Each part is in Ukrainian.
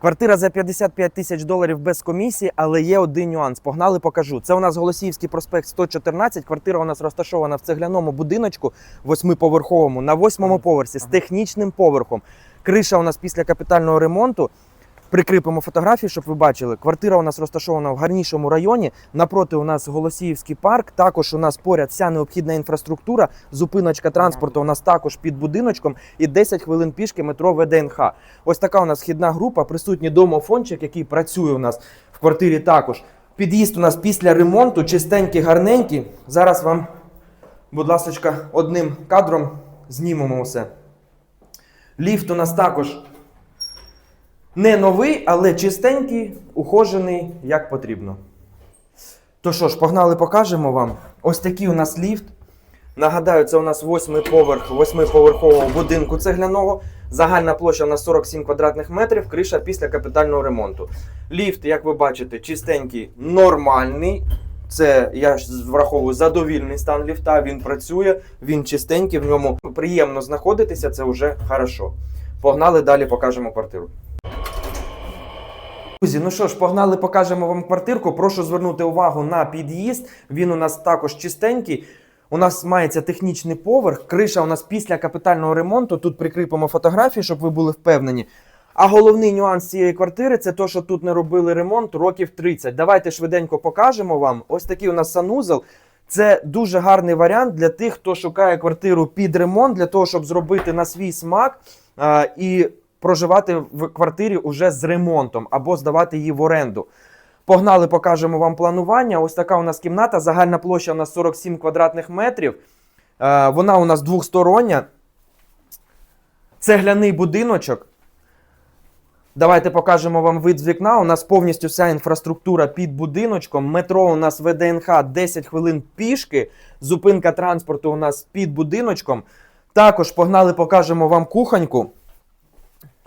Квартира за 55 тисяч доларів без комісії, але є один нюанс. Погнали, покажу. Це у нас Голосіївський проспект 114. Квартира у нас розташована в цегляному будиночку восьмиповерховому на восьмому поверсі з технічним поверхом. Криша у нас після капітального ремонту. Прикріпимо фотографії, щоб ви бачили. Квартира у нас розташована в гарнішому районі. Напроти у нас Голосіївський парк. Також у нас поряд вся необхідна інфраструктура. Зупиночка транспорту у нас також під будиночком і 10 хвилин пішки метро ВДНХ. Ось така у нас вхідна група. Присутній домофончик, який працює у нас в квартирі також. Під'їзд у нас після ремонту, чистенький, гарненький. Зараз вам, будь ласка, одним кадром знімемо все. Ліфт у нас також не новий, але чистенький, ухожений, як потрібно. То що ж, погнали, покажемо вам. Ось такий у нас ліфт. Нагадаю, це у нас восьмий поверх восьмиповерхового будинку цегляного. Загальна площа у нас 47 квадратних метрів, криша після капітального ремонту. Ліфт, як ви бачите, чистенький, нормальний. Це я враховую задовільний стан ліфта. Він працює, він чистенький, в ньому приємно знаходитися, це вже хорошо. Погнали далі, покажемо квартиру. Друзі, ну що ж, погнали, покажемо вам квартирку. Прошу звернути увагу на під'їзд. Він у нас також чистенький. У нас мається технічний поверх. Криша у нас після капітального ремонту. Тут прикріпимо фотографії, щоб ви були впевнені. А головний нюанс цієї квартири це те, що тут не робили ремонт років 30. Давайте швиденько покажемо вам. Ось такий у нас санузел. Це дуже гарний варіант для тих, хто шукає квартиру під ремонт, для того, щоб зробити на свій смак і проживати в квартирі уже з ремонтом або здавати її в оренду. Погнали, покажемо вам планування. Ось така у нас кімната. Загальна площа у нас 47 квадратних метрів. Е, Вона у нас двохстороння. Цегляний будиночок. Давайте покажемо вам вид з вікна. У нас повністю вся інфраструктура під будиночком. Метро у нас ВДНХ 10 хвилин пішки. Зупинка транспорту у нас під будиночком. Також погнали, покажемо вам кухоньку.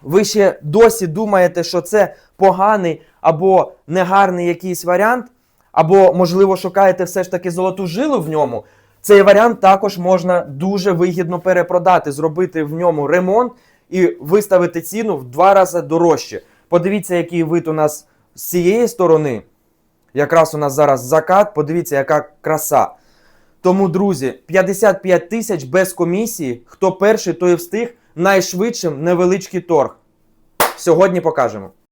Ви ще досі думаєте, що це поганий або негарний якийсь варіант, або, можливо, шукаєте все ж таки золоту жилу в ньому. Цей варіант також можна дуже вигідно перепродати, зробити в ньому ремонт і виставити ціну в два рази дорожче. Подивіться, який вид у нас з цієї сторони. Якраз у нас зараз закат, подивіться, яка краса. Тому, друзі, 55 тисяч без комісії. Хто перший, той встиг. Найшвидшим невеличкий торг. Сьогодні покажемо.